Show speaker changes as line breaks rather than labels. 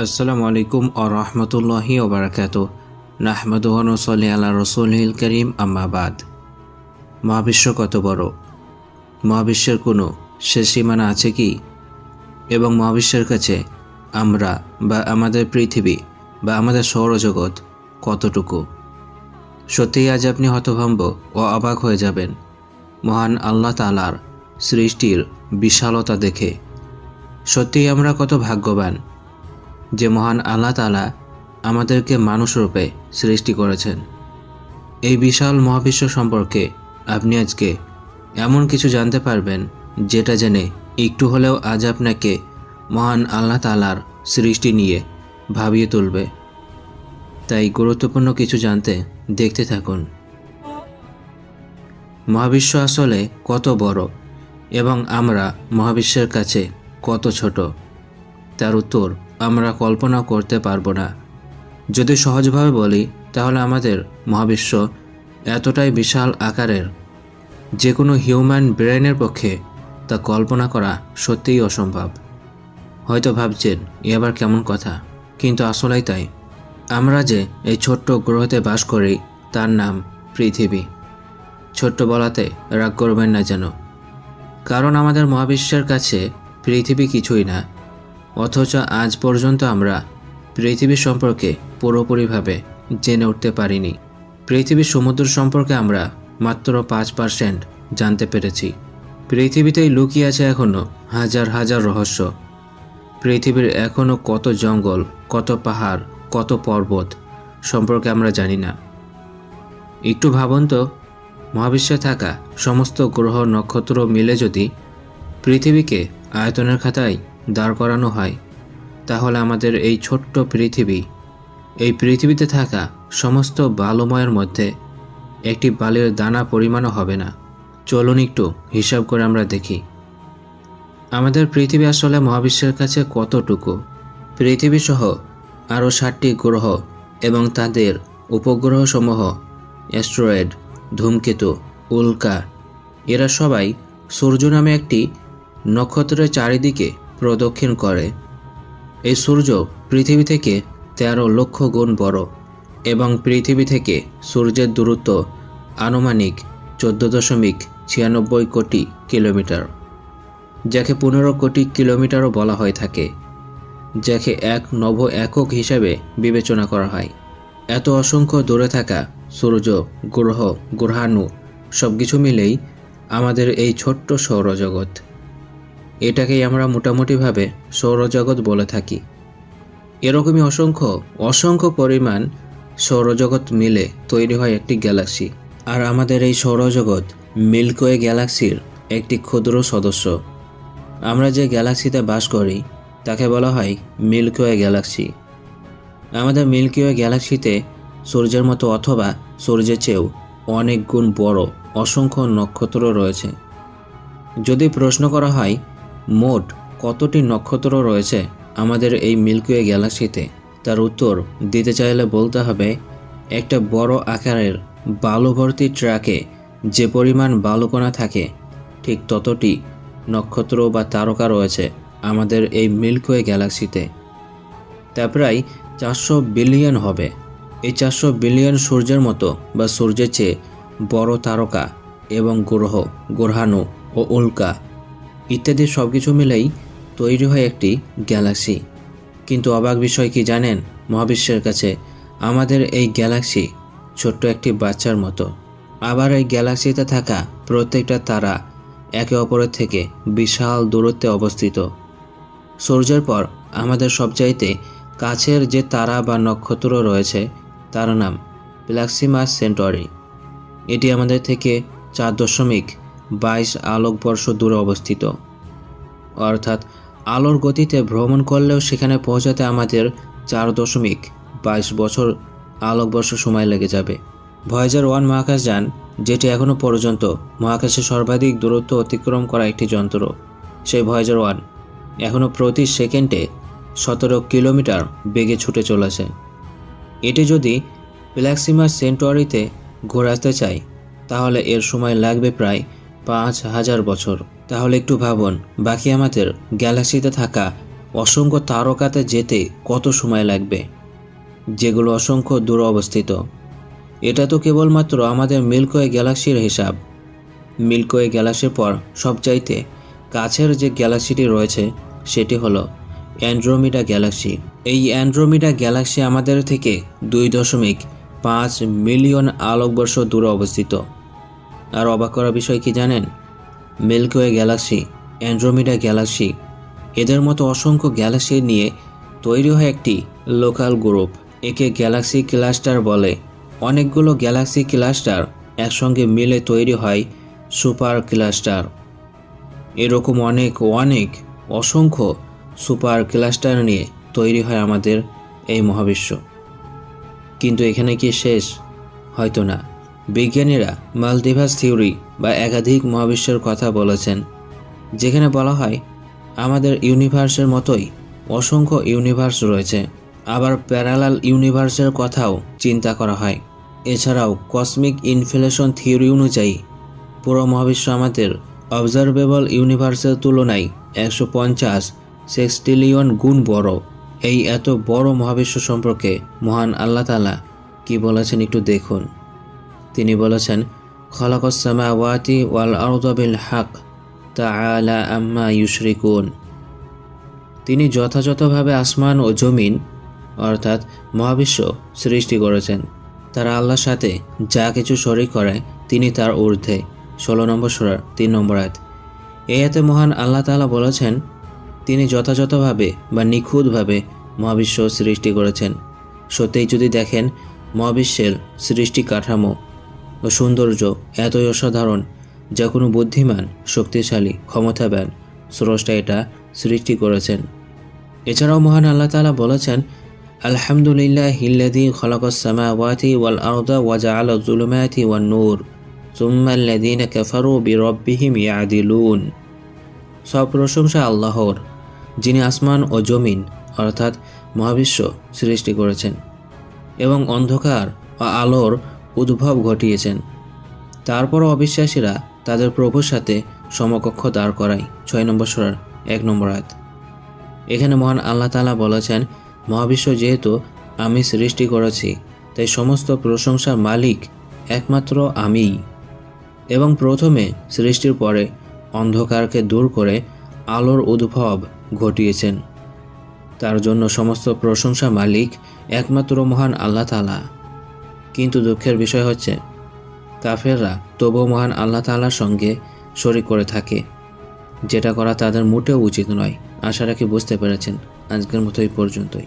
আসসালামু আলাইকুম ও রহমতুল্লাহি ওবরাকাত নাহমাদুহন সলি আল্লাহ রসুলহিল করিম আম্মাবাদ মহাবিশ্ব কত বড়। মহাবিশ্বের কোনো শেষ সীমানা আছে কি? এবং মহাবিশ্বের কাছে আমরা বা আমাদের পৃথিবী বা আমাদের সৌরজগৎ কতটুকু? সত্যিই আজ আপনি হতভম্ব ও অবাক হয়ে যাবেন। মহান আল্লাহ তালার সৃষ্টির বিশালতা দেখে। সত্যিই আমরা কত ভাগ্যবান। যে মহান আল্লাহ তালা আমাদেরকে মানুষরূপে সৃষ্টি করেছেন। এই বিশাল মহাবিশ্ব সম্পর্কে আপনি আজকে এমন কিছু জানতে পারবেন, যেটা জেনে একটু হলেও আজ আপনাকে মহান আল্লাহ তালার সৃষ্টি নিয়ে ভাবিয়ে তুলবে। তাই গুরুত্বপূর্ণ কিছু জানতে দেখতে থাকুন। মহাবিশ্ব আসলে কত বড় এবং আমরা মহাবিশ্বের কাছে কত ছোট? তার উত্তর আমরা কল্পনা করতে পারব না। যদি সহজভাবে বলি, তাহলে আমাদের মহাবিশ্ব এতটাই বিশাল আকারের যে কোনো হিউম্যান ব্রেনের পক্ষে তা কল্পনা করা সত্যিই অসম্ভব। হয়তো ভাবছেন, এ আবার কেমন কথা? কিন্তু আসলেই তাই। আমরা যে এই ছোট্ট গ্রহতে বাস করি, তার নাম পৃথিবী। ছোট্ট বলাতে রাগ করবেন না যেন। কারণ আমাদের মহাবিশ্বের কাছে পৃথিবী কিছুই না অথচ আজ পর্যন্ত আমরা পৃথিবী সম্পর্কে পুরোপুরিভাবে জেনে উঠতে পারিনি। পৃথিবীর সমুদ্র সম্পর্কে আমরা মাত্র পাঁচ পার্সেন্ট জানতে পেরেছি। পৃথিবীতেই লুকিয়ে আছে এখনও হাজার হাজার রহস্য। পৃথিবীর এখনও কত জঙ্গল, কত পাহাড়, কত পর্বত সম্পর্কে আমরা জানি না। একটু ভাবুন তো, মহাবিশ্বে থাকা সমস্ত গ্রহ নক্ষত্র মিলে যদি পৃথিবীকে আয়তনের খাতায় দাঁড় করানো হয়। তাহলে আমাদের এই ছোট্ট পৃথিবী, এই পৃথিবীতে থাকা সমস্ত বালুময়ের মধ্যে একটি বালির দানা পরিমাণও হবে না। চলুন একটু হিসাব করে আমরা দেখি। আমাদের পৃথিবী আসলে মহাবিশ্বের কাছে কতটুকু? পৃথিবী সহ আরও ষাটটি গ্রহ এবং তাদের উপগ্রহসমূহ, অ্যাস্ট্রয়েড, ধূমকেতু, উল্কা, এরা সবাই সূর্য নামে একটি নক্ষত্রের চারিদিকে প্রদক্ষিণ করে। এই সূর্য পৃথিবী থেকে তেরো লক্ষ গুণ বড় এবং পৃথিবী থেকে সূর্যের দূরত্ব আনুমানিক চোদ্দ দশমিক ছিয়ানব্বই কোটি কিলোমিটার, যাকে পনেরো কোটি কিলোমিটারও বলা হয়ে থাকে, যাকে এক নব একক হিসাবে বিবেচনা করা হয়। এত অসংখ্য দূরে থাকা সূর্য, গ্রহ, গ্রহাণু সব কিছু মিলেই আমাদের এই ছোট্ট সৌরজগৎ। এটাকেই আমরা মোটামুটিভাবে সৌরজগৎ বলে থাকি। এরকমই অসংখ্য অসংখ্য পরিমাণ সৌরজগৎ মিলে তৈরি হয় একটি গ্যালাক্সি। আর আমাদের এই সৌরজগৎ মিল্কওয়ে গ্যালাক্সির একটি ক্ষুদ্র সদস্য। আমরা যে গ্যালাক্সিতে বাস করি, তাকে বলা হয় মিল্কওয়ে গ্যালাক্সি। আমাদের মিল্কিওয়ে গ্যালাক্সিতে সূর্যের মতো অথবা সূর্যের চেয়েও অনেক গুণ বড়, অসংখ্য নক্ষত্র রয়েছে। যদি প্রশ্ন করা হয় মোট কতটি নক্ষত্র রয়েছে আমাদের এই মিল্কিওয়ে গ্যালাক্সিতে? তার উত্তর দিতে চাইলে বলতে হবে, একটা বড় আকারের বালুভর্তি ট্রাকে যে পরিমাণ বালুকণা থাকে, ঠিক ততটি নক্ষত্র বা তারকা রয়েছে আমাদের এই মিল্কওয়ে গ্যালাক্সিতে। তা প্রায় চারশো বিলিয়ন হবে। এই চারশো বিলিয়ন সূর্যের মতো বা সূর্যের চেয়ে বড় তারকা এবং গ্রহ, গ্রহাণু ও উল্কা ইত্যাদি সব কিছু মিলেই তৈরি হয় একটি গ্যালাক্সি। কিন্তু অবাক বিষয় কি জানেন? মহাবিশ্বের কাছে আমাদের এই গ্যালাক্সি ছোট্ট একটি বাচ্চার মতো। আবার এই গ্যালাক্সিতে থাকা প্রত্যেকটা তারা একে অপরের থেকে বিশাল দূরত্বে অবস্থিত। সূর্যের পর আমাদের সবচাইতে কাছের যে তারা বা নক্ষত্র রয়েছে, তার নাম প্লাক্সিমাস সেন্টরি এটি আমাদের থেকে চার দশমিক বাইশ আলোকবর্ষ দূরে অবস্থিত। অর্থাৎ আলোর গতিতে ভ্রমণ করলেও সেখানে পৌঁছাতে আমাদের চার দশমিক বাইশ বছর আলোকবর্ষ সময় লেগে যাবে। ভয়েজার ওয়ান মহাকাশযান যেটি এখনও পর্যন্ত মহাকাশে সর্বাধিক দূরত্ব অতিক্রম করা একটি যন্ত্র, সেই ভয়েজার ওয়ান এখনও প্রতি সেকেন্ডে সতেরো কিলোমিটার বেগে ছুটে চলেছে। এটি যদি প্ল্যাক্সিমাস সেন্টুয়ারিতে ঘোরাতে চায়, তাহলে এর সময় লাগবে প্রায় পাঁচ হাজার বছর। তাহলে একটু ভাবুন, বাকি আমাদের গ্যালাক্সিতে থাকা অসংখ্য তারকাতে যেতে কত সময় লাগবে? যেগুলো অসংখ্য দূর অবস্থিত। এটা তো কেবলমাত্র আমাদের মিল্কওয়ে গ্যালাক্সির হিসাব। মিল্কওয়ে গ্যালাক্সির পর সবচাইতে কাছের যে গ্যালাক্সিটি রয়েছে, সেটি হলো অ্যান্ড্রোমিডা গ্যালাক্সি। এই অ্যান্ড্রোমিডা গ্যালাক্সি আমাদের থেকে দুই দশমিক পাঁচ মিলিয়ন আলোকবর্ষ দূরে অবস্থিত। আর অবাক করার বিষয় কি জানেন? মিল্কওয়ে গ্যালাক্সি, অ্যান্ড্রোমিডা গ্যালাক্সি, এদের মতো অসংখ্য গ্যালাক্সি নিয়ে তৈরি হয় একটি লোকাল গ্রুপ। একে গ্যালাক্সি ক্লাস্টার বলে। অনেকগুলো গ্যালাক্সি ক্লাস্টার একসঙ্গে মিলে তৈরি হয় সুপার ক্লাস্টার। এরকম অনেক অনেক, অসংখ্য সুপার ক্লাস্টার নিয়ে তৈরি হয় আমাদের এই মহাবিশ্ব। কিন্তু এখানে কি শেষ? হয়তো না। বিজ্ঞানীরা মাল্টিভার্স থিওরি বা একাধিক মহাবিশ্বের কথা বলেছেন, যেখানে বলা হয়, আমাদের ইউনিভার্সের মতোই অসংখ্য ইউনিভার্স রয়েছে। আবার প্যারালাল ইউনিভার্সের কথাও চিন্তা করা হয়। এছাড়াও কসমিক ইনফ্লেশন থিওরি অনুযায়ী, পুরো মহাবিশ্ব আমাদের অবজারভেবল ইউনিভার্সের তুলনায় একশো পঞ্চাশ সেক্সটিলিয়ন গুণ বড়। এই এত বড় মহাবিশ্ব সম্পর্কে মহান আল্লাহ তালা কি বলেছেন একটু দেখুন। তিনি বলেছেন খলাকসামাওয়াতি ওয়াল আরদাবিল হাক, তাআলা আম্মা ইউশরিকুন। তিনি যথাযথভাবে আসমান ও জমিন, অর্থাৎ মহাবিশ্ব, সৃষ্টি করেছেন। তারা আল্লাহর সাথে যা কিছু শরিক করে, তিনি তার ঊর্ধ্বে। ষোলো নম্বর সুরার তিন নম্বর আয়াত। এই এতে মহান আল্লাহ তাআলা বলেছেন, তিনি যথাযথভাবে বা নিখুঁতভাবে মহাবিশ্ব সৃষ্টি করেছেন। সত্যিই যদি দেখেন, মহাবিশ্বের সৃষ্টি কাঠামো ও সৌন্দর্য এতই অসাধারণ যা কোনো বুদ্ধিমান, শক্তিশালী, ক্ষমতাবান স্রষ্টা এটা সৃষ্টি করেছেন। এছাড়াও মহান আল্লাহ তাআলা বলেছেন, আলহামদুলিল্লাহ হিল্লাদি খলাকসামাওয়াতি ওয়াল আরদা ওয়াজা আল জুলুমাতি ওয়ান নূর সুম্মাল্লাদিন কাফারু বিরব্বিহিম ইয়াদিলুন। সব প্রশংসা আল্লাহর, যিনি আসমান ও জমিন, অর্থাৎ মহাবিশ্ব সৃষ্টি করেছেন। এবং অন্ধকার ও আলোর উদ্ভব ঘটিয়েছেন। তারপরও অবিশ্বাসীরা তাদের প্রভুর সাথে সমকক্ষ দাঁড় করায়। ছয় নম্বর সরার এক নম্বর আয়াত। এখানে মহান আল্লাহ তাআলা বলেছেন, মহাবিশ্ব যেহেতু আমি সৃষ্টি করেছি, তাই সমস্ত প্রশংসার মালিক একমাত্র আমিই। এবং প্রথমে সৃষ্টির পরে অন্ধকারকে দূর করে আলোর উদ্ভব ঘটিয়েছেন। তার জন্য সমস্ত প্রশংসা মালিক একমাত্র মহান আল্লাহ তালা কিন্তু দুঃখের বিষয় হচ্ছে, কাফেররা তবু মহান আল্লাহ তাল্লার সঙ্গে শরিক করে থাকে। যেটা করা তাদের মোটেও উচিত নয়, আশা রাখি বুঝতে পেরেছেন। আজকের মতো এই পর্যন্তই।